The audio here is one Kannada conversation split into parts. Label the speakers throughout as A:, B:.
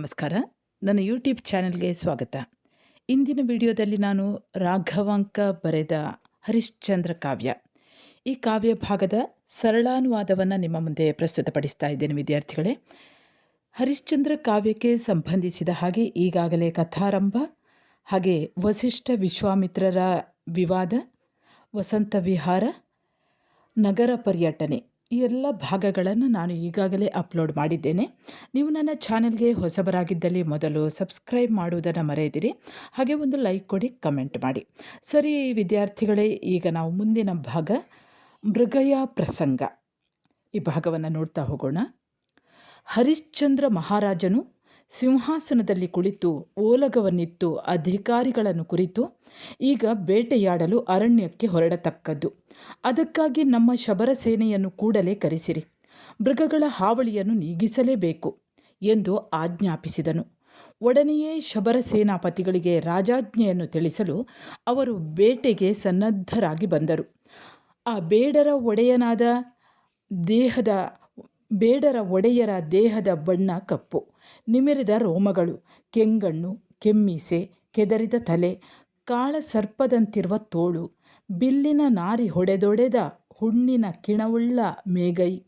A: ನಮಸ್ಕಾರ. ನನ್ನ ಯೂಟ್ಯೂಬ್ ಚಾನೆಲ್ಗೆ ಸ್ವಾಗತ. ಇಂದಿನ ವಿಡಿಯೋದಲ್ಲಿ ನಾನು ರಾಘವಾಂಕ ಬರೆದ ಹರಿಶ್ಚಂದ್ರ ಕಾವ್ಯ. ಈ ಕಾವ್ಯ ಭಾಗದ ಸರಳಾನುವಾದವನ್ನು ನಿಮ್ಮ ಮುಂದೆ ಪ್ರಸ್ತುತಪಡಿಸ್ತಾ ಇದ್ದೇನೆ ವಿದ್ಯಾರ್ಥಿಗಳೇ. ಹರಿಶ್ಚಂದ್ರ ಕಾವ್ಯಕ್ಕೆ ಸಂಬಂಧಿಸಿದ ಹಾಗೆ ಈಗಾಗಲೇ ಕಥಾರಂಭ, ಹಾಗೆ ವಸಿಷ್ಠ ವಿಶ್ವಾಮಿತ್ರರ ವಿವಾದ, ವಸಂತ ವಿಹಾರ, ನಗರ ಪರ್ಯಟನೆ ಈ ಎಲ್ಲ ಭಾಗಗಳನ್ನು ನಾನು ಈಗಾಗಲೇ ಅಪ್ಲೋಡ್ ಮಾಡಿದ್ದೇನೆ. ನೀವು ನನ್ನ ಚಾನೆಲ್ಗೆ ಹೊಸಬರಾಗಿದ್ದಲ್ಲಿ ಮೊದಲು ಸಬ್ಸ್ಕ್ರೈಬ್ ಮಾಡುವುದನ್ನು ಮರೆಯದಿರಿ. ಹಾಗೆ ಒಂದು ಲೈಕ್ ಕೊಡಿ, ಕಮೆಂಟ್ ಮಾಡಿ. ಸರಿ ವಿದ್ಯಾರ್ಥಿಗಳೇ, ಈಗ ನಾವು ಮುಂದಿನ ಭಾಗ, ಮೃಗಯ ಪ್ರಸಂಗ. ಈ ಭಾಗವನ್ನು ನೋಡ್ತಾ ಹೋಗೋಣ. ಹರಿಶ್ಚಂದ್ರ ಮಹಾರಾಜನು ಸಿಂಹಾಸನದಲ್ಲಿ ಕುಳಿತು ಓಲಗವನ್ನಿತ್ತು ಅಧಿಕಾರಿಗಳನ್ನು ಕುರಿತು. ಈಗ ಬೇಟೆಯಾಡಲು ಅರಣ್ಯಕ್ಕೆ ಹೊರಡತಕ್ಕದ್ದು. ಅದಕ್ಕಾಗಿ ನಮ್ಮ ಶಬರ ಸೇನೆಯನ್ನು ಕೂಡಲೇ ಕರೆಸಿರಿ. ಮೃಗಗಳ ಹಾವಳಿಯನ್ನು ನೀಗಿಸಲೇಬೇಕು ಎಂದು ಆಜ್ಞಾಪಿಸಿದನು. ಒಡನೆಯೇ ಶಬರ ಸೇನಾಪತಿಗಳಿಗೆ ರಾಜಾಜ್ಞೆಯನ್ನು ತಿಳಿಸಲು ಅವರು ಬೇಟೆಗೆ ಸನ್ನದ್ಧರಾಗಿ ಬಂದರು. ಆ ಬೇಡರ ಒಡೆಯನಾದ ದೇಹದ ಬೇಡರ ಒಡೆಯರ ದೇಹದ ಬಣ್ಣ ಕಪ್ಪು. ನಿಮಿರಿದ ರೋಮಗಳು, ಕೆಂಗಣ್ಣು, ಕೆಮ್ಮೀಸೆ, ಕೆದರಿದ ತಲೆ, ಕಾಳ ಸರ್ಪದಂತಿರುವ ತೋಳು, ಬಿಲ್ಲಿನ ನಾರಿ ಹೊಡೆದೊಡೆದ ಹುಣ್ಣಿನ ಕಿಣವುಳ್ಳ ಮೇಗೈ,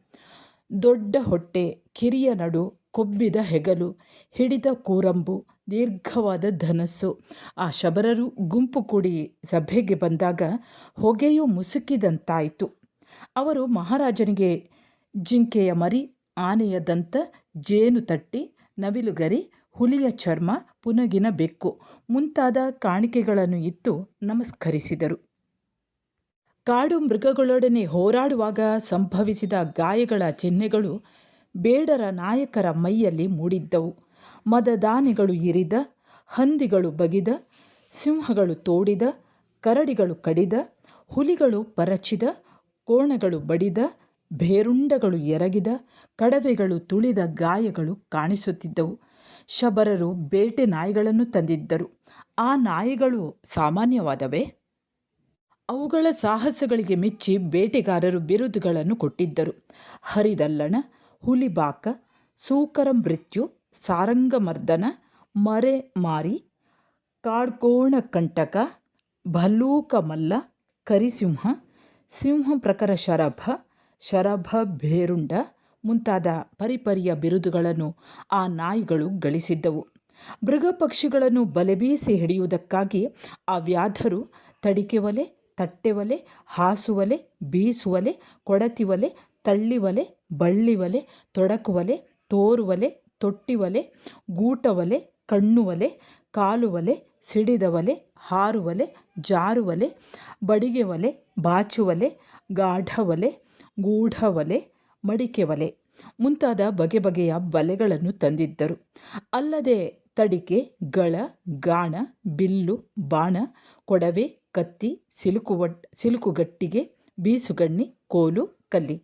A: ದೊಡ್ಡ ಹೊಟ್ಟೆ, ಕಿರಿಯ ನಡು ಕೊಬ್ಬಿದ ಹೆಗಲು, ಹಿಡಿದ ಕೂರಂಬು, ದೀರ್ಘವಾದ ಧನಸ್ಸು. ಆ ಶಬರರು ಗುಂಪು ಕೂಡಿ ಸಭೆಗೆ ಬಂದಾಗ ಹೊಗೆಯು ಮುಸುಕಿದಂತಾಯಿತು. ಅವರು ಮಹಾರಾಜನಿಗೆ ಜಿಂಕೆಯ ಮರಿ, ಆನೆಯ ದಂತ, ಜೇನು ತಟ್ಟಿ, ನವಿಲುಗರಿ, ಹುಲಿಯ ಚರ್ಮ, ಪುನಗಿನ ಬೆಕ್ಕು ಮುಂತಾದ ಕಾಣಿಕೆಗಳನ್ನು ಇತ್ತು ನಮಸ್ಕರಿಸಿದರು. ಕಾಡು ಮೃಗಗಳೊಡನೆ ಹೋರಾಡುವಾಗ ಸಂಭವಿಸಿದ ಗಾಯಗಳ ಚಿಹ್ನೆಗಳು ಬೇಡರ ನಾಯಕರ ಮೈಯಲ್ಲಿ ಮೂಡಿದ್ದವು. ಮದದಾನೆಗಳು ಇರಿದ, ಹಂದಿಗಳು ಬಗಿದ, ಸಿಂಹಗಳು ತೋಡಿದ, ಕರಡಿಗಳು ಕಡಿದ, ಹುಲಿಗಳು ಪರಚಿದ, ಕೋಣಗಳು ಬಡಿದ ಬೇರುಂಡಗಳು ಎರಗಿದ, ಕಡವೆಗಳು ತುಳಿದ ಗಾಯಗಳು ಕಾಣಿಸುತ್ತಿದ್ದವು. ಶಬರರು ಬೇಟೆ ನಾಯಿಗಳನ್ನು ತಂದಿದ್ದರು. ಆ ನಾಯಿಗಳು ಸಾಮಾನ್ಯವಾದವೇ? ಅವುಗಳ ಸಾಹಸಗಳಿಗೆ ಮೆಚ್ಚಿ ಬೇಟೆಗಾರರು ಬಿರುದುಗಳನ್ನು ಕೊಟ್ಟಿದ್ದರು. ಹರಿದಲ್ಲಣ, ಹುಲಿಬಾಕ, ಸೂಕರ ಮೃತ್ಯು, ಸಾರಂಗಮರ್ದನ, ಮರೆ ಮಾರಿ ಕಾಡ್ಕೋಣ ಕಂಟಕ ಭಲ್ಲೂಕ ಮಲ್ಲ ಕರಿಸಿಂಹ ಸಿಂಹ ಪ್ರಕರ ಶರಭ ಶರಭ ಭೇರುಂಡ ಮುಂತಾದ ಪರಿಪರಿಯ ಬಿರುದುಗಳನ್ನು ಆ ನಾಯಿಗಳು ಗಳಿಸಿದ್ದವು. ಮೃಗ ಪಕ್ಷಿಗಳನ್ನು ಬಲೆಬೀಸಿ ಹಿಡಿಯುವುದಕ್ಕಾಗಿ ಆ ವ್ಯಾಧರು ತಡಿಕೆ ಒಲೆ ತಟ್ಟೆವಲೆ, ಹಾಸುವಲೆ, ಬೀಸುವಲೆ, ಕೊಡತಿವಲೆ, ತಳ್ಳಿವಲೆ, ಬಳ್ಳಿವಲೆ, ತೊಡಕುವಲೆ, ತೋರುವಲೆ, ತೊಟ್ಟಿವಲೆ, ಗೂಟವಲೆ, ಕಣ್ಣುವಲೆ, ಕಾಲುವಲೆ, ಸಿಡಿದವಲೆ, ಹಾರುವಲೆ, ಜಾರುವಲೆ ಬಡಿಗೆ ಒಲೆ ಬಾಚುವಲೆ, ಗಾಢವಲೆ ಗೂಢವಲೆ ಮಡಿಕೆ ಒಲೆ ಮುಂತಾದ ಬಗೆ ಬಗೆಯ ಬಲೆಗಳನ್ನು ತಂದಿದ್ದರು. ಅಲ್ಲದೆ ತಡಿಕೆ, ಗಳ, ಗಾಣ, ಬಿಲ್ಲು, ಬಾಣ, ಕೊಡವೆ, ಕತ್ತಿ ಸಿಲುಕುವಟ್ ಸಿಲುಕುಗಟ್ಟಿಗೆ, ಬೀಸುಗಣ್ಣಿ, ಕೋಲು, ಕಲ್ಲಿ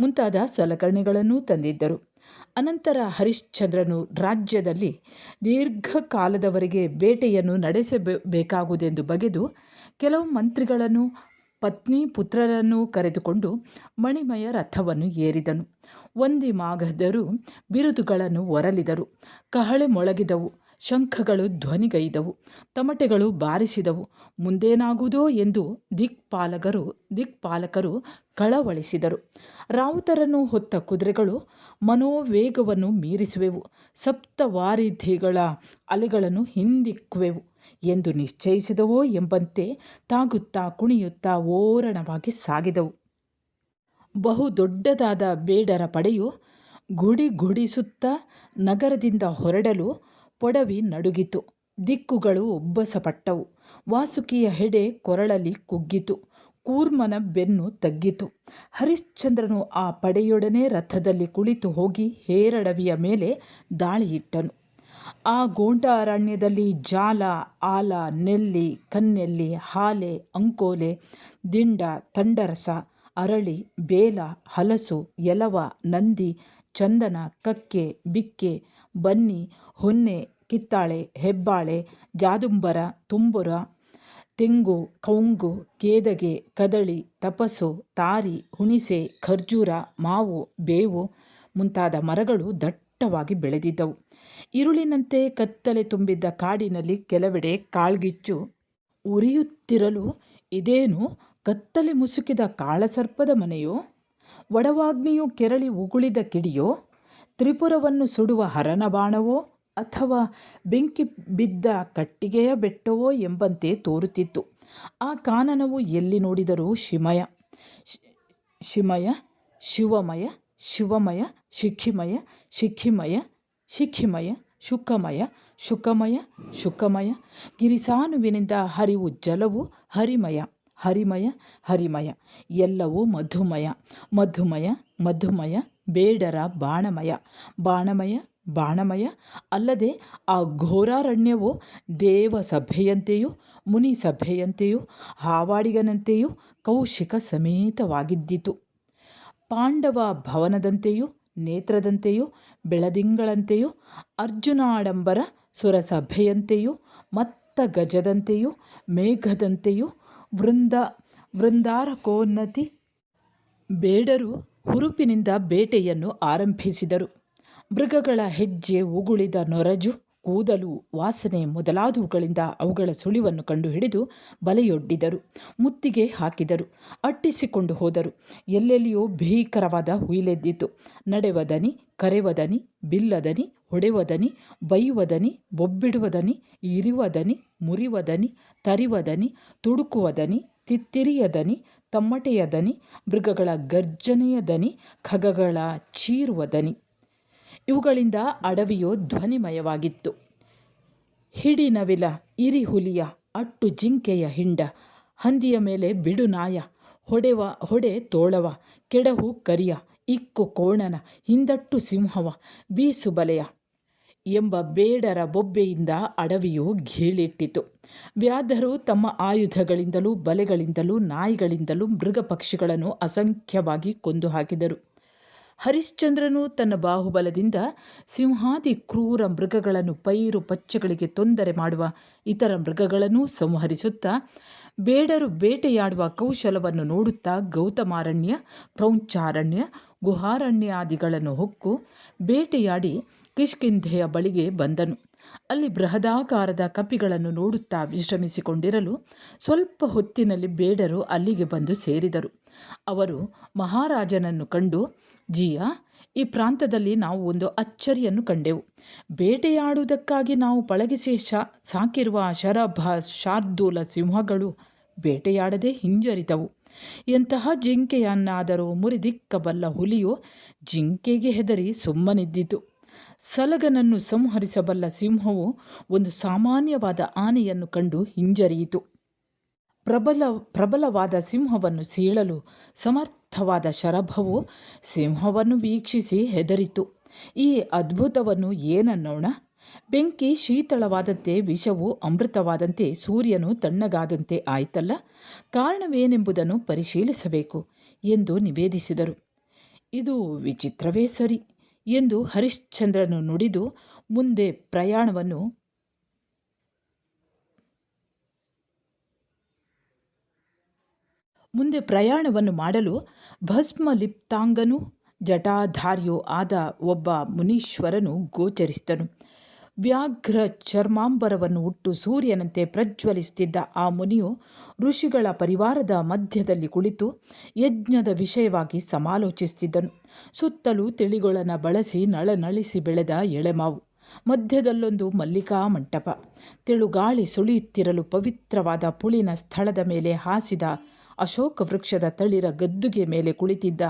A: ಮುಂತಾದ ಸಲಕರಣೆಗಳನ್ನೂ ತಂದಿದ್ದರು. ಅನಂತರ ಹರಿಶ್ಚಂದ್ರನು ರಾಜ್ಯದಲ್ಲಿ ದೀರ್ಘಕಾಲದವರೆಗೆ ಬೇಟೆಯನ್ನು ನಡೆಸಬೇಕಾಗುವುದೆಂದು ಬಗೆದು ಕೆಲವು ಮಂತ್ರಿಗಳನ್ನು ಪತ್ನಿ ಪುತ್ರರನ್ನು ಕರೆದುಕೊಂಡು ಮಣಿಮಯ ರಥವನ್ನು ಏರಿದನು. ಒಂದಿ ಮಾಗದರು ಬಿರುದುಗಳನ್ನು ಒರಲಿದರು ಕಹಳೆ ಮೊಳಗಿದವು. ಶಂಖಗಳು ಧ್ವನಿಗೈದವು. ತಮಟೆಗಳು ಬಾರಿಸಿದವು. ಮುಂದೇನಾಗುವುದೋ ಎಂದು ದಿಕ್ಪಾಲಕರು ದಿಕ್ಪಾಲಕರು ಕಳವಳಿಸಿದರು. ರಾವುತರನ್ನು ಹೊತ್ತ ಕುದುರೆಗಳು ಮನೋವೇಗವನ್ನು ಮೀರಿಸುವೆವು. ಸಪ್ತವಾರಿಧಿಗಳ ಅಲೆಗಳನ್ನು ಹಿಂದಿಕ್ಕುವೆವು. ಎಂದು ನಿಶ್ಚಯಿಸಿದವೋ ಎಂಬಂತೆ ತಾಗುತ್ತಾ ಕುಣಿಯುತ್ತಾ ಓರಣವಾಗಿ ಸಾಗಿದವು. ಬಹು ದೊಡ್ಡದಾದ ಬೇಡರ ಪಡೆಯು ಗುಡಿ ಗುಡಿಸುತ್ತಾ ನಗರದಿಂದ ಹೊರಡಲು ಪೊಡವಿ ನಡುಗಿತು. ದಿಕ್ಕುಗಳು ಒಬ್ಬಸಪಟ್ಟವು. ವಾಸುಕಿಯ ಹೆಡೆ ಕೊರಳಲ್ಲಿ ಕುಗ್ಗಿತು. ಕೂರ್ಮನ ಬೆನ್ನು ತಗ್ಗಿತು. ಹರಿಶ್ಚಂದ್ರನು ಆ ಪಡೆಯೊಡನೆ ರಥದಲ್ಲಿ ಕುಳಿತು ಹೋಗಿ ಹೇರಡವಿಯ ಮೇಲೆ ದಾಳಿಯಿಟ್ಟನು. ಆ ಗೋಂಟ ಅರಣ್ಯದಲ್ಲಿ ಜಾಲ, ಆಲ, ನೆಲ್ಲಿ, ಕನ್ನೆಲ್ಲಿ, ಹಾಲೆ, ಅಂಕೋಲೆ, ದಿಂಡ, ತಂಡರಸ, ಅರಳಿ, ಬೇಲ, ಹಲಸು ಎಲವ ನಂದಿ, ಚಂದನ, ಕಕ್ಕೆ, ಬಿಕ್ಕೆ, ಬನ್ನಿ, ಹೊನ್ನೆ, ಕಿತ್ತಾಳೆ, ಹೆಬ್ಬಾಳೆ, ಜಾದುಂಬರ, ತುಂಬುರ, ತೆಂಗು, ಕೌಂಗು, ಕೇದಗೆ, ಕದಳಿ, ತಪಸು, ತಾರಿ, ಹುಣಿಸೆ, ಖರ್ಜೂರ, ಮಾವು, ಬೇವು ಮುಂತಾದ ಮರಗಳು ದಟ್ಟ ದಟ್ಟವಾಗಿ ಬೆಳೆದಿದ್ದವು. ಇರುಳಿನಂತೆ ಕತ್ತಲೆ ತುಂಬಿದ್ದ ಕಾಡಿನಲ್ಲಿ ಕೆಲವೆಡೆ ಕಾಳ್ಗಿಚ್ಚು ಉರಿಯುತ್ತಿರಲು ಇದೇನು ಕತ್ತಲೆ ಮುಸುಕಿದ ಕಾಳಸರ್ಪದ ಮನೆಯೋ? ಒಡವಾಗ್ನಿಯು ಕೆರಳಿ ಉಗುಳಿದ ಕಿಡಿಯೋ? ತ್ರಿಪುರವನ್ನು ಸುಡುವ ಹರನ ಬಾಣವೋ? ಅಥವಾ ಬೆಂಕಿ ಬಿದ್ದ ಕಟ್ಟಿಗೆಯ ಬೆಟ್ಟವೋ ಎಂಬಂತೆ ತೋರುತ್ತಿತ್ತು. ಆ ಕಾನನವು ಎಲ್ಲಿ ನೋಡಿದರೂ ಶಿಮಯ. ಶಿಮಯ, ಶಿವಮಯ ಶಿವಮಯ, ಶಿಖಿಮಯ ಶಿಖಿಮಯ ಶಿಖಿಮಯ, ಶುಕಮಯ ಶುಕಮಯ ಶುಕಮಯ. ಗಿರಿಸಾನುವಿನಿಂದ ಹರಿವು ಜಲವು ಹರಿಮಯ ಹರಿಮಯ ಹರಿಮಯ. ಎಲ್ಲವೂ ಮಧುಮಯ ಮಧುಮಯ ಮಧುಮಯ, ಬೇಡರ ಬಾಣಮಯ. ಬಾಣಮಯ ಬಾಣಮಯ. ಅಲ್ಲದೆ ಆ ಘೋರಾರಣ್ಯವು ದೇವ ಸಭೆಯಂತೆಯೂ ಮುನಿ ಸಭೆಯಂತೆಯೂ ಹಾವಾಡಿಗನಂತೆಯೂ ಕೌಶಿಕ ಸಮೇತವಾಗಿದ್ದಿತು. ಪಾಂಡವ ಭವನದಂತೆಯೂ, ನೇತ್ರದಂತೆಯೂ, ಬೆಳದಿಂಗಳಂತೆಯೂ, ಅರ್ಜುನಾಡಂಬರ ಸುರಸಭೆಯಂತೆಯೂ ಮತ್ತ ಗಜದಂತೆಯೂ ಮೇಘದಂತೆಯೂ, ವೃಂದ, ವೃಂದಾರಕೋನ್ನತಿ ಬೇಡರು ಹುರುಪಿನಿಂದ ಬೇಟೆಯನ್ನು ಆರಂಭಿಸಿದರು. ಮೃಗಗಳ ಹೆಜ್ಜೆ ಉಗುಳಿದ ನೊರಜು ಕೂದಲು, ವಾಸನೆ ಮೊದಲಾದವುಗಳಿಂದ ಅವುಗಳ ಸುಳಿವನ್ನು ಕಂಡುಹಿಡಿದು ಬಲೆಯೊಡ್ಡಿದರು, ಮುತ್ತಿಗೆ ಹಾಕಿದರು, ಅಟ್ಟಿಸಿಕೊಂಡು ಹೋದರು. ಎಲ್ಲೆಲ್ಲಿಯೋ ಭೀಕರವಾದ ಹುಯಿಲೆದ್ದಿತು. ನಡೆವದನಿ ಕರೆವದನಿ ಬಿಲ್ಲದನಿ ಹೊಡೆವದನಿ ಬೈಯುವದನಿ ಬೊಬ್ಬಿಡುವದನಿ ಇರಿವದನಿ ಮುರಿವದನಿ ತರಿವದನಿ ತುಡುಕುವದನಿ ತಿತ್ತಿರಿಯದನಿ ತಮ್ಮಟೆಯ ದನಿ, ಮೃಗಗಳ ಗರ್ಜನೆಯ ದನಿ, ಖಗಗಳ ಚೀರುವ ದನಿ. ಇವುಗಳಿಂದ ಅಡವಿಯು ಧ್ವನಿಮಯವಾಗಿತ್ತು. ಹಿಡಿ ನವಿಲ ಇರಿ ಇರಿಹುಲಿಯ, ಅಟ್ಟು ಜಿಂಕೆಯ ಹಿಂಡ, ಹಂದಿಯ ಮೇಲೆ ಬಿಡು ನಾಯ, ಹೊಡೆವ, ಹೊಡೆ ತೋಳವ, ಕೆಡಹು ಕರಿಯ, ಇಕ್ಕು ಕೋಣನ, ಹಿಂದಟ್ಟು ಸಿಂಹವ, ಬೀಸು ಬಲೆಯ ಎಂಬ ಬೇಡರ ಬೊಬ್ಬೆಯಿಂದ ಅಡವಿಯು ಘೀಳಿಟ್ಟಿತು. ವ್ಯಾಧರು ತಮ್ಮ ಆಯುಧಗಳಿಂದಲೂ ಬಲೆಗಳಿಂದಲೂ ನಾಯಿಗಳಿಂದಲೂ ಮೃಗ ಪಕ್ಷಿಗಳನ್ನು ಅಸಂಖ್ಯವಾಗಿ ಕೊಂದು ಹಾಕಿದರು ಹರಿಶ್ಚಂದ್ರನು ತನ್ನ ಬಾಹುಬಲದಿಂದ ಸಿಂಹಾದಿ ಕ್ರೂರ ಮೃಗಗಳನ್ನು ಪೈರು ಪಚ್ಚಗಳಿಗೆ ತೊಂದರೆ ಮಾಡುವ ಇತರ ಮೃಗಗಳನ್ನು ಸಂಹರಿಸುತ್ತಾ, ಬೇಡರು ಬೇಟೆಯಾಡುವ ಕೌಶಲವನ್ನು ನೋಡುತ್ತಾ ಗೌತಮಾರಣ್ಯ ಕ್ರೌಂಚಾರಣ್ಯ ಗುಹಾರಣ್ಯಾದಿಗಳನ್ನು ಹೊಕ್ಕು ಬೇಟೆಯಾಡಿ ಕಿಷ್ಕಿಂಧೆಯ ಬಳಿಗೆ ಬಂದನು. ಅಲ್ಲಿ ಬೃಹದಾಕಾರದ ಕಪಿಗಳನ್ನು ನೋಡುತ್ತಾ ವಿಶ್ರಮಿಸಿಕೊಂಡಿರಲು ಸ್ವಲ್ಪ ಹೊತ್ತಿನಲ್ಲಿ ಬೇಡರು ಅಲ್ಲಿಗೆ ಬಂದು ಸೇರಿದರು. ಅವರು ಮಹಾರಾಜನನ್ನು ಕಂಡು, ಜಿಯಾ, ಈ ಪ್ರಾಂತದಲ್ಲಿ ನಾವು ಒಂದು ಅಚ್ಚರಿಯನ್ನು ಕಂಡೆವು. ಬೇಟೆಯಾಡುವುದಕ್ಕಾಗಿ ನಾವು ಪಳಗಿಸಿ ಶಾ, ಸಾಕಿರುವ ಶರಭ, ಶಾರ್ದೂಲ ಸಿಂಹಗಳು ಬೇಟೆಯಾಡದೆ ಹಿಂಜರಿತವು. ಎಂತಹ ಜಿಂಕೆಯನ್ನಾದರೂ ಮುರಿದಿಕ್ಕಬಲ್ಲ ಹುಲಿಯು ಜಿಂಕೆಗೆ ಹೆದರಿ ಸುಮ್ಮನಿದ್ದಿತು. ಸಲಗನನ್ನು ಸಂಹರಿಸಬಲ್ಲ ಸಿಂಹವು ಒಂದು ಸಾಮಾನ್ಯವಾದ ಆನೆಯನ್ನು ಕಂಡು ಹಿಂಜರಿಯಿತು. ಪ್ರಬಲ, ಪ್ರಬಲವಾದ ಸಿಂಹವನ್ನು ಸೀಳಲು ಸಮರ್ಥವಾದ ಶರಭವು ಸಿಂಹವನ್ನು ವೀಕ್ಷಿಸಿ ಹೆದರಿತು. ಈ ಅದ್ಭುತವನ್ನು ಏನನ್ನೋಣ? ಬೆಂಕಿ ಶೀತಳವಾದಂತೆ, ವಿಷವು ಅಮೃತವಾದಂತೆ, ಸೂರ್ಯನು ತಣ್ಣಗಾದಂತೆ ಆಯ್ತಲ್ಲ? ಕಾರಣವೇನೆಂಬುದನ್ನು ಪರಿಶೀಲಿಸಬೇಕು ಎಂದು ನಿವೇದಿಸಿದರು. ಇದು ವಿಚಿತ್ರವೇ ಸರಿ ಎಂದು ಹರಿಶ್ಚಂದ್ರನು ನುಡಿದು ಮುಂದೆ ಪ್ರಯಾಣವನ್ನು ಮುಂದೆ ಪ್ರಯಾಣವನ್ನು ಮಾಡಲು ಭಸ್ಮಲಿಪ್ತಾಂಗನು, ಜಟಾಧಾರ್ಯೋ ಆದ ಒಬ್ಬ ಮುನೀಶ್ವರನು ಗೋಚರಿಸಿದನು. ವ್ಯಾಘ್ರ ಚರ್ಮಾಂಬರವನ್ನು ಉಟ್ಟು ಸೂರ್ಯನಂತೆ ಪ್ರಜ್ವಲಿಸುತ್ತಿದ್ದ ಆ ಮುನಿಯು ಋಷಿಗಳ ಪರಿವಾರದ ಮಧ್ಯದಲ್ಲಿ ಕುಳಿತು ಯಜ್ಞದ ವಿಷಯವಾಗಿ ಸಮಾಲೋಚಿಸುತ್ತಿದ್ದನು. ಸುತ್ತಲೂ ತಿಳಿಗೊಳನ ಬಳಸಿ ನಳನಳಿಸಿ ಬೆಳೆದ ಎಳೆಮಾವು, ಮಧ್ಯದಲ್ಲೊಂದು ಮಲ್ಲಿಕಾ ಮಂಟಪ, ತೆಳುಗಾಳಿ ಸುಳಿಯುತ್ತಿರಲು ಪವಿತ್ರವಾದ ಪುಳಿನ ಸ್ಥಳದ ಮೇಲೆ ಹಾಸಿದ ಅಶೋಕ ವೃಕ್ಷದ ತಳಿರ ಗದ್ದುಗೆ ಮೇಲೆ ಕುಳಿತಿದ್ದ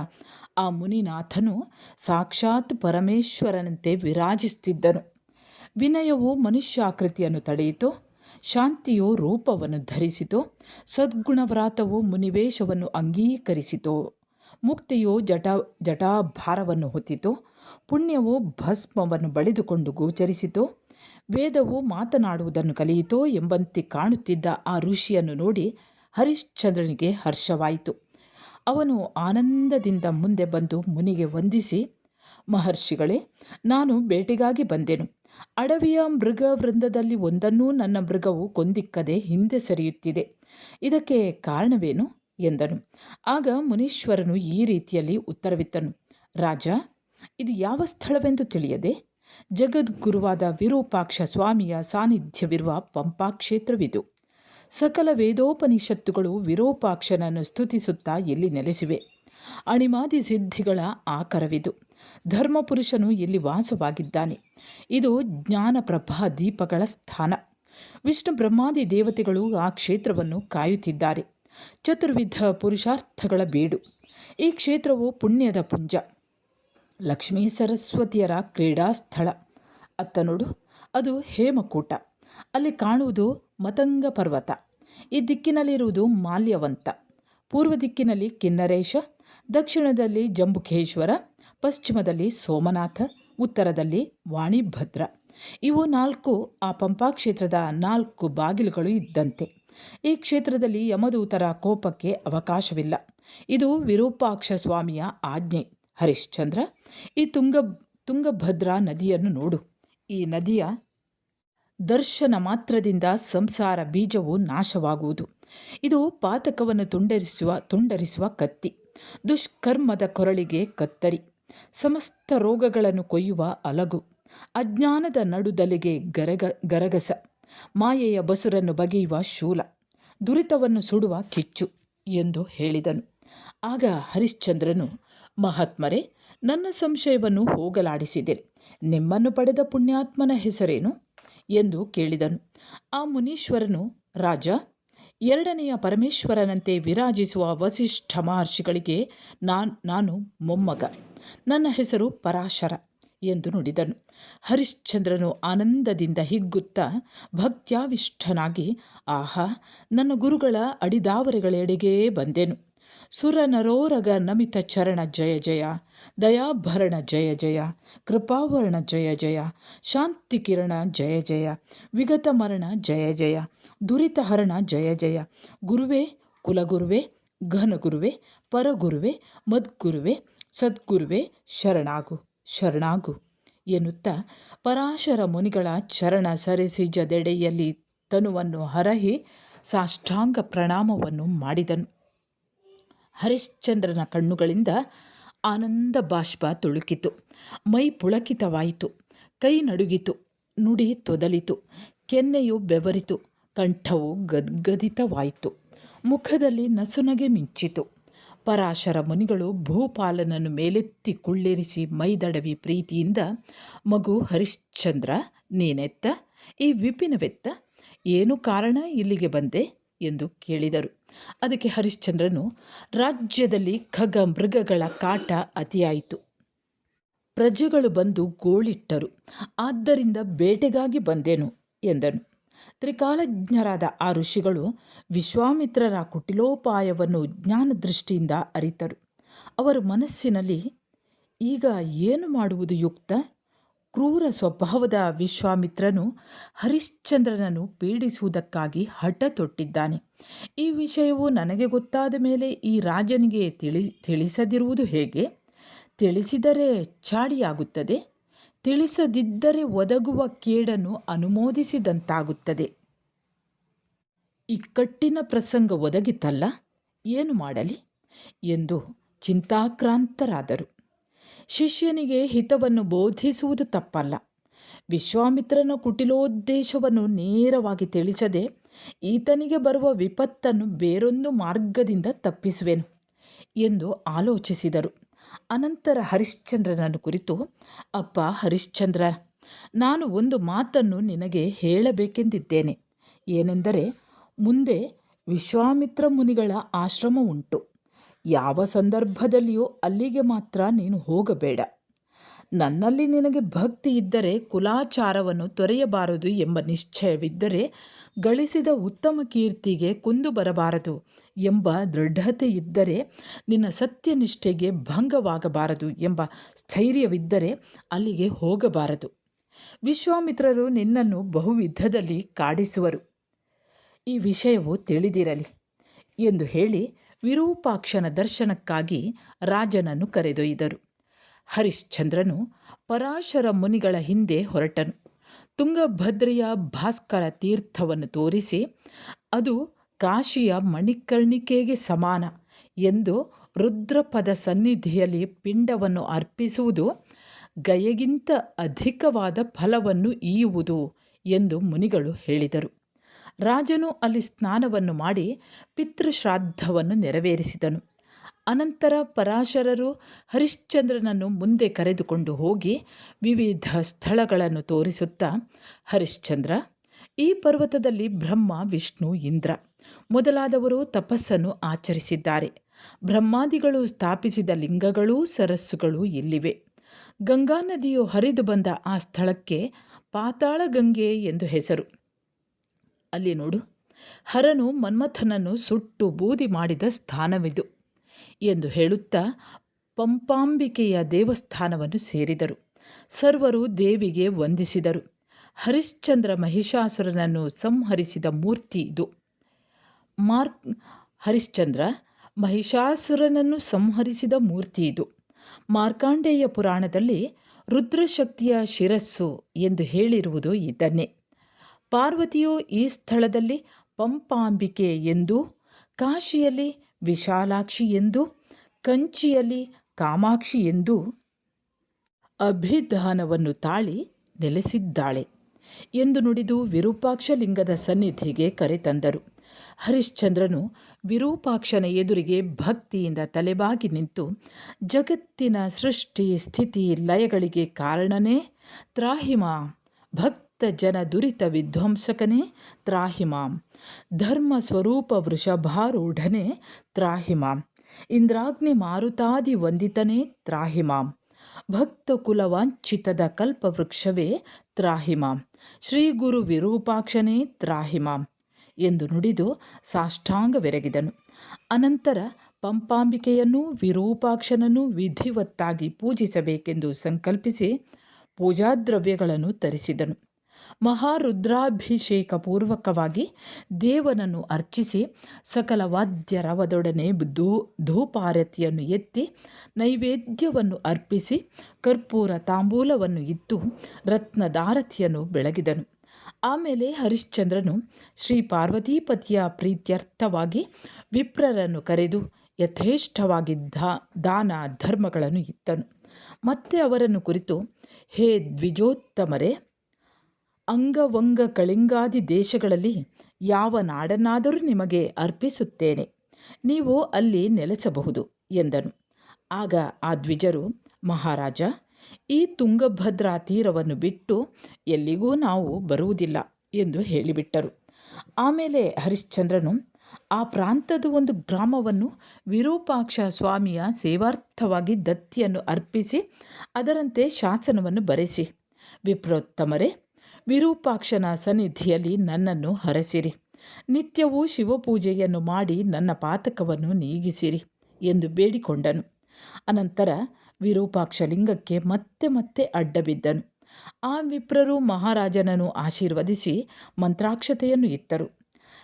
A: ಆ ಮುನಿನಾಥನು ಸಾಕ್ಷಾತ್ ಪರಮೇಶ್ವರನಂತೆ ವಿರಾಜಿಸುತ್ತಿದ್ದನು. ವಿನಯವು ಮನುಷ್ಯಾಕೃತಿಯನ್ನು ತಡೆಯಿತು, ಶಾಂತಿಯು ರೂಪವನ್ನು ಧರಿಸಿತು, ಸದ್ಗುಣವ್ರಾತವು ಮುನಿವೇಶವನ್ನು ಅಂಗೀಕರಿಸಿತು, ಮುಕ್ತಿಯು ಜಟ ಜಟಾಭಾರವನ್ನು ಹೊತ್ತಿತು, ಪುಣ್ಯವು ಭಸ್ಮವನ್ನು ಬಳಿದುಕೊಂಡು ಗೋಚರಿಸಿತು, ವೇದವು ಮಾತನಾಡುವುದನ್ನು ಕಲಿಯಿತೋ ಎಂಬಂತೆ ಕಾಣುತ್ತಿದ್ದ ಆ ಋಷಿಯನ್ನು ನೋಡಿ ಹರಿಶ್ಚಂದ್ರನಿಗೆ ಹರ್ಷವಾಯಿತು. ಅವನು ಆನಂದದಿಂದ ಮುಂದೆ ಬಂದು ಮುನಿಗೆ ವಂದಿಸಿ, ಮಹರ್ಷಿಗಳೇ, ನಾನು ಬೇಟೆಗಾಗಿ ಬಂದೆನು. ಅಡವಿಯ ಮೃಗ ವೃಂದದಲ್ಲಿ ಒಂದನ್ನೂ ನನ್ನ ಮೃಗವು ಕೊಂದಿಕ್ಕದೆ ಹಿಂದೆ ಸರಿಯುತ್ತಿದೆ. ಇದಕ್ಕೆ ಕಾರಣವೇನು? ಎಂದನು. ಆಗ ಮುನೀಶ್ವರನು ಈ ರೀತಿಯಲ್ಲಿ ಉತ್ತರವಿತ್ತನು. ರಾಜ, ಇದು ಯಾವ ಸ್ಥಳವೆಂದು ತಿಳಿಯದೆ? ಜಗದ್ಗುರುವಾದ ವಿರೂಪಾಕ್ಷ ಸ್ವಾಮಿಯ ಸಾನ್ನಿಧ್ಯವಿರುವ ಪಂಪಾ ಕ್ಷೇತ್ರವಿದು ಸಕಲ ವೇದೋಪನಿಷತ್ತುಗಳು ವಿರೂಪಾಕ್ಷನನ್ನು ಸ್ತುತಿಸುತ್ತಾ ಇಲ್ಲಿ ನೆಲೆಸಿವೆ. ಅಣಿಮಾದಿ ಸಿದ್ಧಿಗಳ ಆಕರವಿದು. ಧರ್ಮಪುರುಷನು ಇಲ್ಲಿ ವಾಸವಾಗಿದ್ದಾನೆ. ಇದು ಜ್ಞಾನಪ್ರಭಾ ದೀಪಗಳ ಸ್ಥಾನ. ವಿಷ್ಣು ಬ್ರಹ್ಮಾದಿ ದೇವತೆಗಳು ಆ ಕ್ಷೇತ್ರವನ್ನು ಕಾಯುತ್ತಿದ್ದಾರೆ. ಚತುರ್ವಿಧ ಪುರುಷಾರ್ಥಗಳ ಬೀಡು. ಈ ಕ್ಷೇತ್ರವು ಪುಣ್ಯದ ಪುಂಜ. ಲಕ್ಷ್ಮೀ ಸರಸ್ವತಿಯರ ಕ್ರೀಡಾ ಸ್ಥಳ ಅತ್ತ ನೋಡು, ಅದು ಹೇಮಕೂಟ. ಅಲ್ಲಿ ಕಾಣುವುದು ಮತಂಗ ಪರ್ವತ ಈ ದಿಕ್ಕಿನಲ್ಲಿರುವುದು ಮಾಲ್ಯವಂತ. ಪೂರ್ವ ದಿಕ್ಕಿನಲ್ಲಿ ಕಿನ್ನರೇಶ, ದಕ್ಷಿಣದಲ್ಲಿ ಜಂಬುಕೇಶ್ವರ ಪಶ್ಚಿಮದಲ್ಲಿ ಸೋಮನಾಥ, ಉತ್ತರದಲ್ಲಿ ವಾಣಿಭದ್ರ. ಇವು ನಾಲ್ಕು, ಆ ಪಂಪಾ ಕ್ಷೇತ್ರದ ನಾಲ್ಕು ಬಾಗಿಲುಗಳು ಇದ್ದಂತೆ. ಈ ಕ್ಷೇತ್ರದಲ್ಲಿ ಯಮದೂತರ ಕೋಪಕ್ಕೆ ಅವಕಾಶವಿಲ್ಲ. ಇದು ವಿರೂಪಾಕ್ಷ ಸ್ವಾಮಿಯ ಆಜ್ಞೆ. ಹರಿಶ್ಚಂದ್ರ, ಈ ತುಂಗ, ತುಂಗಭದ್ರಾ ನದಿಯನ್ನು ನೋಡು. ಈ ನದಿಯ ದರ್ಶನ ಮಾತ್ರದಿಂದ ಸಂಸಾರ ಬೀಜವು ನಾಶವಾಗುವುದು. ಇದು ಪಾತಕವನ್ನು ತುಂಡರಿಸುವ ತುಂಡರಿಸುವ ಕತ್ತಿ. ದುಷ್ಕರ್ಮದ ಕೊರಳಿಗೆ ಕತ್ತರಿ. ಸಮಸ್ತ ರೋಗಗಳನ್ನು ಕೊಯ್ಯುವ ಅಲಗು. ಅಜ್ಞಾನದ ನಡುದಲಿಗೆ ಗರಗ, ಗರಗಸ. ಮಾಯೆಯ ಬಸುರನ್ನು ಬಗೆಯುವ ಶೂಲ. ದುರಿತವನ್ನು ಸುಡುವ ಕಿಚ್ಚು ಎಂದು ಹೇಳಿದನು. ಆಗ ಹರಿಶ್ಚಂದ್ರನು, ಮಹಾತ್ಮರೇ, ನನ್ನ ಸಂಶಯವನ್ನು ಹೋಗಲಾಡಿಸಿದಿರಿ. ನಿಮ್ಮನ್ನು ಪಡೆದ ಪುಣ್ಯಾತ್ಮನ ಹೆಸರೇನು? ಎಂದು ಕೇಳಿದನು. ಆ ಮುನೀಶ್ವರನು, ರಾಜ, ಎರಡನೆಯ ಪರಮೇಶ್ವರನಂತೆ ವಿರಾಜಿಸುವ ವಸಿಷ್ಠ ಮಹರ್ಷಿಗಳಿಗೆ ನಾನ್, ನಾನು ಮೊಮ್ಮಗ. ನನ್ನ ಹೆಸರು ಪರಾಶರ ಎಂದು ನುಡಿದನು. ಹರಿಶ್ಚಂದ್ರನು ಆನಂದದಿಂದ ಹಿಗ್ಗುತ್ತಾ ಭಕ್ತ್ಯಾವಿಷ್ಠನಾಗಿ, ಆಹಾ, ನನ್ನ ಗುರುಗಳ ಅಡಿದಾವರೆಗಳೆಡೆಗೇ ಬಂದೆನು. ಸುರನರೋರಗ ನಮಿತ ಚರಣ ಜಯ ಜಯ ದಯಾಭರಣ ಜಯ ಜಯ, ಕೃಪಾವರ್ಣ ಜಯ ಜಯ, ಶಾಂತಿ ಕಿರಣ ಜಯ ಜಯ, ವಿಗತ ಮರಣ ಜಯ ಜಯ, ದುರಿತ ಹರಣ ಜಯ ಜಯ, ಗುರುವೇ ಕುಲಗುರುವೆ, ಘನಗುರುವೆ, ಪರಗುರುವೆ, ಮದ್ಗುರುವೆ, ಸದ್ಗುರುವೆ, ಶರಣಾಗು ಶರಣಾಗು ಎನ್ನುತ್ತಾ ಪರಾಶರ ಮುನಿಗಳ ಚರಣ ಸರಿಸಿಜದೆಡೆಯಲ್ಲಿ ತನುವನ್ನು ಹರಹಿ ಸಾಷ್ಟಾಂಗ ಪ್ರಣಾಮವನ್ನು ಮಾಡಿದನು. ಹರಿಶ್ಚಂದ್ರನ ಕಣ್ಣುಗಳಿಂದ ಆನಂದ ಬಾಷ್ಪ ತುಳುಕಿತು. ಮೈ ಪುಳಕಿತವಾಯಿತು. ಕೈ ನಡುಗಿತು. ನುಡಿ ತೊದಲಿತು. ಕೆನ್ನೆಯು ಬೆವರಿತು. ಕಂಠವು ಗದ್ಗದಿತವಾಯಿತು. ಮುಖದಲ್ಲಿ ನಸುನಗೆ ಮಿಂಚಿತು. ಪರಾಶರ ಮುನಿಗಳು ಭೂಪಾಲನನ್ನು ಮೇಲೆತ್ತಿ ಕುಳ್ಳಿರಿಸಿ ಮೈದಡವಿ ಪ್ರೀತಿಯಿಂದ, ಮಗು ಹರಿಶ್ಚಂದ್ರ, ನೀನೆತ್ತ? ಈ ವಿಪಿನವೆತ್ತ? ಏನು ಕಾರಣ ಇಲ್ಲಿಗೆ ಬಂದೆ? ಎಂದು ಕೇಳಿದರು. ಅದಕ್ಕೆ ಹರಿಶ್ಚಂದ್ರನು, ರಾಜ್ಯದಲ್ಲಿ ಖಗ ಮೃಗಗಳ ಕಾಟ ಅತಿಯಾಯಿತು. ಪ್ರಜೆಗಳು ಬಂದು ಗೋಳಿಟ್ಟರು. ಆದ್ದರಿಂದ ಬೇಟೆಗಾಗಿ ಬಂದೆನು, ಎಂದನು. ತ್ರಿಕಾಲಜ್ಞರಾದ ಆ ಋಷಿಗಳು ವಿಶ್ವಾಮಿತ್ರರ ಕುಟಿಲೋಪಾಯವನ್ನು ಜ್ಞಾನದೃಷ್ಟಿಯಿಂದ ಅರಿತರು. ಅವರ ಮನಸ್ಸಿನಲ್ಲಿ, ಈಗ ಏನು ಮಾಡುವುದು ಯುಕ್ತ? ಕ್ರೂರ ಸ್ವಭಾವದ ವಿಶ್ವಾಮಿತ್ರನು ಹರಿಶ್ಚಂದ್ರನನ್ನು ಪೀಡಿಸುವುದಕ್ಕಾಗಿ ಹಠ ತೊಟ್ಟಿದ್ದಾನೆ ಈ ವಿಷಯವು ನನಗೆ ಗೊತ್ತಾದ ಮೇಲೆ ಈ ರಾಜನಿಗೆ ತಿಳಿ, ತಿಳಿಸದಿರುವುದು ಹೇಗೆ? ತಿಳಿಸಿದರೆ ಚಾಡಿಯಾಗುತ್ತದೆ. ತಿಳಿಸದಿದ್ದರೆ ಒದಗುವ ಕೇಡನ್ನು ಅನುಮೋದಿಸಿದಂತಾಗುತ್ತದೆ. ಇಕ್ಕಟ್ಟಿನ ಪ್ರಸಂಗ ಒದಗಿತಲ್ಲ, ಏನು ಮಾಡಲಿ? ಎಂದು ಚಿಂತಾಕ್ರಾಂತರಾದರು. ಶಿಷ್ಯನಿಗೆ ಹಿತವನ್ನು ಬೋಧಿಸುವುದು ತಪ್ಪಲ್ಲ. ವಿಶ್ವಾಮಿತ್ರನ ಕುಟಿಲೋದ್ದೇಶವನ್ನು ನೇರವಾಗಿ ತಿಳಿಸದೆ ಈತನಿಗೆ ಬರುವ ವಿಪತ್ತನ್ನು ಬೇರೊಂದು ಮಾರ್ಗದಿಂದ ತಪ್ಪಿಸುವೆನು ಎಂದು ಆಲೋಚಿಸಿದರು. ಅನಂತರ ಹರಿಶ್ಚಂದ್ರನನ್ನು ಕುರಿತು, ಅಪ್ಪ ಹರಿಶ್ಚಂದ್ರ, ನಾನು ಒಂದು ಮಾತನ್ನು ನಿನಗೆ ಹೇಳಬೇಕೆಂದಿದ್ದೇನೆ. ಏನೆಂದರೆ, ಮುಂದೆ ವಿಶ್ವಾಮಿತ್ರ ಮುನಿಗಳ ಆಶ್ರಮ ಉಂಟು ಯಾವ ಸಂದರ್ಭದಲ್ಲಿಯೂ ಅಲ್ಲಿಗೆ ಮಾತ್ರ ನೀನು ಹೋಗಬೇಡ. ನನ್ನಲ್ಲಿ ನಿನಗೆ ಭಕ್ತಿ ಇದ್ದರೆ ಕುಲಾಚಾರವನ್ನು ತೊರೆಯಬಾರದು ಎಂಬ ನಿಶ್ಚಯವಿದ್ದರೆ ಗಳಿಸಿದ ಉತ್ತಮ ಕೀರ್ತಿಗೆ ಕುಂದು ಬರಬಾರದು ಎಂಬ ದೃಢತೆ ಇದ್ದರೆ ನಿನ್ನ ಸತ್ಯನಿಷ್ಠೆಗೆ ಭಂಗವಾಗಬಾರದು ಎಂಬ ಸ್ಥೈರ್ಯವಿದ್ದರೆ ಅಲ್ಲಿಗೆ ಹೋಗಬಾರದು. ವಿಶ್ವಾಮಿತ್ರರು ನಿನ್ನನ್ನು ಬಹುವಿಧದಲ್ಲಿ ಕಾಡಿಸುವರು. ಈ ವಿಷಯವು ತಿಳಿದಿರಲಿ ಎಂದು ಹೇಳಿ ವಿರೂಪಾಕ್ಷನ ದರ್ಶನಕ್ಕಾಗಿ ರಾಜನನ್ನು ಕರೆದೊಯ್ದರು. ಹರಿಶ್ಚಂದ್ರನು ಪರಾಶರ ಮುನಿಗಳ ಹಿಂದೆ ಹೊರಟನು. ತುಂಗಭದ್ರೆಯ ಭಾಸ್ಕರ ತೀರ್ಥವನ್ನು ತೋರಿಸಿ, ಅದು ಕಾಶಿಯ ಮಣಿಕರ್ಣಿಕೆಗೆ ಸಮಾನ ಎಂದು ರುದ್ರಪದ ಸನ್ನಿಧಿಯಲ್ಲಿ ಪಿಂಡವನ್ನು ಅರ್ಪಿಸುವುದು ಗಯೆಗಿಂತ ಅಧಿಕವಾದ ಫಲವನ್ನು ಈಯುವುದು ಎಂದು ಮುನಿಗಳು ಹೇಳಿದರು. ರಾಜನು ಅಲ್ಲಿ ಸ್ನಾನವನ್ನು ಮಾಡಿ ಪಿತೃಶ್ರಾದ್ದವನ್ನು ನೆರವೇರಿಸಿದನು. ಅನಂತರ ಪರಾಶರರು ಹರಿಶ್ಚಂದ್ರನನ್ನು ಮುಂದೆ ಕರೆದುಕೊಂಡು ಹೋಗಿ ವಿವಿಧ ಸ್ಥಳಗಳನ್ನು ತೋರಿಸುತ್ತಾ, ಹರಿಶ್ಚಂದ್ರ, ಈ ಪರ್ವತದಲ್ಲಿ ಬ್ರಹ್ಮ, ವಿಷ್ಣು, ಇಂದ್ರ ಮೊದಲಾದವರು ತಪಸ್ಸನ್ನು ಆಚರಿಸಿದ್ದಾರೆ. ಬ್ರಹ್ಮಾದಿಗಳು ಸ್ಥಾಪಿಸಿದ ಲಿಂಗಗಳೂ ಸರಸ್ಸುಗಳೂ ಇಲ್ಲಿವೆ. ಗಂಗಾ ನದಿಯು ಹರಿದು ಬಂದ ಆ ಸ್ಥಳಕ್ಕೆ ಪಾತಾಳ ಗಂಗೆ ಎಂದು ಹೆಸರು. ಅಲ್ಲಿ ನೋಡು, ಹರನು ಮನ್ಮಥನನ್ನು ಸುಟ್ಟು ಬೂದಿ ಮಾಡಿದ ಸ್ಥಾನವಿದು ಎಂದು ಹೇಳುತ್ತಾ ಪಂಪಾಂಬಿಕೆಯ ದೇವಸ್ಥಾನವನ್ನು ಸೇರಿದರು. ಸರ್ವರು ದೇವಿಗೆ ವಂದಿಸಿದರು. ಹರಿಶ್ಚಂದ್ರ ಮಹಿಷಾಸುರನನ್ನು ಸಂಹರಿಸಿದ ಮೂರ್ತಿ ಇದು. ಮಾರ್ಕ್, ಹರಿಶ್ಚಂದ್ರ ಮಹಿಷಾಸುರನನ್ನು ಸಂಹರಿಸಿದ ಮೂರ್ತಿ ಇದು. ಮಾರ್ಕಾಂಡೇಯ ಪುರಾಣದಲ್ಲಿ ರುದ್ರಶಕ್ತಿಯ ಶಿರಸ್ಸು ಎಂದು ಹೇಳಿರುವುದು ಇದನ್ನೇ. ಪಾರ್ವತಿಯು ಈ ಸ್ಥಳದಲ್ಲಿ ಪಂಪಾಂಬಿಕೆ ಎಂದು, ಕಾಶಿಯಲ್ಲಿ ವಿಶಾಲಾಕ್ಷಿ ಎಂದು, ಕಂಚಿಯಲ್ಲಿ ಕಾಮಾಕ್ಷಿ ಎಂದು ಅಭಿಧಾನವನ್ನು ತಾಳಿ ನೆಲೆಸಿದ್ದಾಳೆ ಎಂದು ನುಡಿದು ವಿರೂಪಾಕ್ಷಲಿಂಗದ ಸನ್ನಿಧಿಗೆ ಕರೆತಂದರು ಹರಿಶ್ಚಂದ್ರನು ವಿರೂಪಾಕ್ಷನ ಎದುರಿಗೆ ಭಕ್ತಿಯಿಂದ ತಲೆಬಾಗಿ ನಿಂತು, ಜಗತ್ತಿನ ಸೃಷ್ಟಿ ಸ್ಥಿತಿ ಲಯಗಳಿಗೆ ಕಾರಣನೇ ತ್ರಾಹಿಮ ಭಕ್ತ ಜನ ದುರಿತ ವಿಧ್ವಂಸಕನೇ ತ್ರಾಹಿಮಾಂ. ಧರ್ಮ ಸ್ವರೂಪ ವೃಷಭಾರೂಢನೇ ತ್ರಾಹಿಮಾಂ. ಇಂದ್ರಾಗ್ನಿ ಮಾರುತಾದಿ ವಂದಿತನೇ ತ್ರಾಹಿಮಾಂ. ಭಕ್ತ ಕುಲವಾಂಚಿತದ ಕಲ್ಪವೃಕ್ಷವೇ ತ್ರಾಹಿಮಾಂ. ಶ್ರೀ ಗುರು ವಿರೂಪಾಕ್ಷನೇ ತ್ರಾಹಿಮಾಂ ಎಂದು ನುಡಿದು ಸಾಷ್ಟಾಂಗವೆರಗಿದನು. ಅನಂತರ ಪಂಪಾಂಬಿಕೆಯನ್ನೂ ವಿರೂಪಾಕ್ಷನನ್ನು ವಿಧಿವತ್ತಾಗಿ ಪೂಜಿಸಬೇಕೆಂದು ಸಂಕಲ್ಪಿಸಿ ಪೂಜಾದ್ರವ್ಯಗಳನ್ನು ತರಿಸಿದನು. ಮಹಾರುದ್ರಾಭಿಷೇಕ ಪೂರ್ವಕವಾಗಿ ದೇವನನ್ನು ಅರ್ಚಿಸಿ ಸಕಲ ವಾದ್ಯರವದೊಡನೆ ಧೂ ಧೂಪಾರತಿಯನ್ನು ಎತ್ತಿ ನೈವೇದ್ಯವನ್ನು ಅರ್ಪಿಸಿ ಕರ್ಪೂರ ತಾಂಬೂಲವನ್ನು ಇತ್ತು ರತ್ನದಾರತಿಯನ್ನು ಬೆಳಗಿದನು. ಆಮೇಲೆ ಹರಿಶ್ಚಂದ್ರನು ಶ್ರೀ ಪಾರ್ವತೀಪತಿಯ ಪ್ರೀತ್ಯರ್ಥವಾಗಿ ವಿಪ್ರರನ್ನು ಕರೆದು ಯಥೇಷ್ಟವಾಗಿ ದಾನ ಧರ್ಮಗಳನ್ನು ಇತ್ತನು. ಮತ್ತೆ ಅವರನ್ನು ಕುರಿತು, ಹೇ ದ್ವಿಜೋತ್ತಮರೇ ಅಂಗವಂಗ ಕಳಿಂಗಾದಿ ದೇಶಗಳಲ್ಲಿ ಯಾವ ನಾಡನ್ನಾದರೂ ನಿಮಗೆ ಅರ್ಪಿಸುತ್ತೇನೆ. ನೀವು ಅಲ್ಲಿ ನೆಲೆಸಬಹುದು, ಎಂದನು. ಆಗ ಆ ದ್ವಿಜರು, ಮಹಾರಾಜ, ಈ ತುಂಗಭದ್ರಾ ತೀರವನ್ನು ಬಿಟ್ಟು ಎಲ್ಲಿಗೂ ನಾವು ಬರುವುದಿಲ್ಲ, ಎಂದು ಹೇಳಿಬಿಟ್ಟರು. ಆಮೇಲೆ ಹರಿಶ್ಚಂದ್ರನು, ಆ ಪ್ರಾಂತದ ಒಂದು ಗ್ರಾಮವನ್ನು ವಿರೂಪಾಕ್ಷ ಸ್ವಾಮಿಯ ಸೇವಾರ್ಥವಾಗಿ ದತ್ತಿಯನ್ನು ಅರ್ಪಿಸಿ, ಅದರಂತೆ ಶಾಸನವನ್ನು ಬರೆಸಿ. ವಿಪ್ರೋತ್ತಮರೇ ವಿರೂಪಾಕ್ಷನ ಸನ್ನಿಧಿಯಲ್ಲಿ ನನ್ನನ್ನು ಹರಸಿರಿ. ನಿತ್ಯವೂ ಶಿವಪೂಜೆಯನ್ನು ಮಾಡಿ ನನ್ನ ಪಾತಕವನ್ನು ನೀಗಿಸಿರಿ ಎಂದು ಬೇಡಿಕೊಂಡನು. ಅನಂತರ ವಿರೂಪಾಕ್ಷಲಿಂಗಕ್ಕೆ ಮತ್ತೆ ಮತ್ತೆ ಅಡ್ಡಬಿದ್ದನು. ಆ ವಿಪ್ರರು ಮಹಾರಾಜನನ್ನು ಆಶೀರ್ವದಿಸಿ ಮಂತ್ರಾಕ್ಷತೆಯನ್ನು ಇತ್ತರು.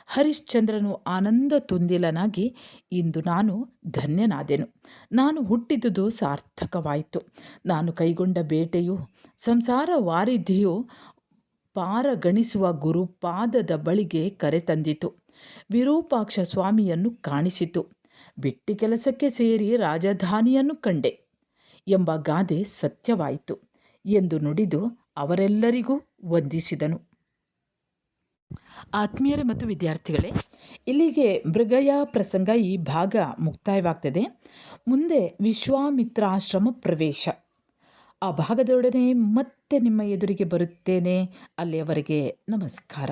A: ಹರಿಶ್ಚಂದ್ರನು ಆನಂದ ತುಂದಿಲನಾಗಿ, ಇಂದು ನಾನು ಧನ್ಯನಾದೆನು. ನಾನು ಹುಟ್ಟಿದುದು ಸಾರ್ಥಕವಾಯಿತು. ನಾನು ಕೈಗೊಂಡ ಬೇಟೆಯು, ಸಂಸಾರ ವಾರಿಧಿಯು ಪಾರಗಣಿಸುವ ಗುರುಪಾದದ ಬಳಿಗೆ ಕರೆತಂದಿತು ವಿರೂಪಾಕ್ಷ ಸ್ವಾಮಿಯನ್ನು ಕಾಣಿಸಿತು. ಬಿಟ್ಟಿ ಕೆಲಸಕ್ಕೆ ಸೇರಿ ರಾಜಧಾನಿಯನ್ನು ಕಂಡೆ. ಎಂಬ ಗಾದೆ ಸತ್ಯವಾಯಿತು ಎಂದು ನುಡಿದು ಅವರೆಲ್ಲರಿಗೂ ವಂದಿಸಿದನು. ಆತ್ಮೀಯರೇ ಮತ್ತು ವಿದ್ಯಾರ್ಥಿಗಳೇ, ಇಲ್ಲಿಗೆ ಮೃಗಯ ಪ್ರಸಂಗ ಈ ಭಾಗ ಮುಕ್ತಾಯವಾಗ್ತದೆ. ಮುಂದೆ ವಿಶ್ವಾಮಿತ್ರಾಶ್ರಮ ಪ್ರವೇಶ. ಆ ಭಾಗದೊಡನೆ ಮತ್ತೆ ನಿಮ್ಮ ಎದುರಿಗೆ ಬರುತ್ತೇನೆ. ಅಲ್ಲಿಯವರೆಗೆ ನಮಸ್ಕಾರ.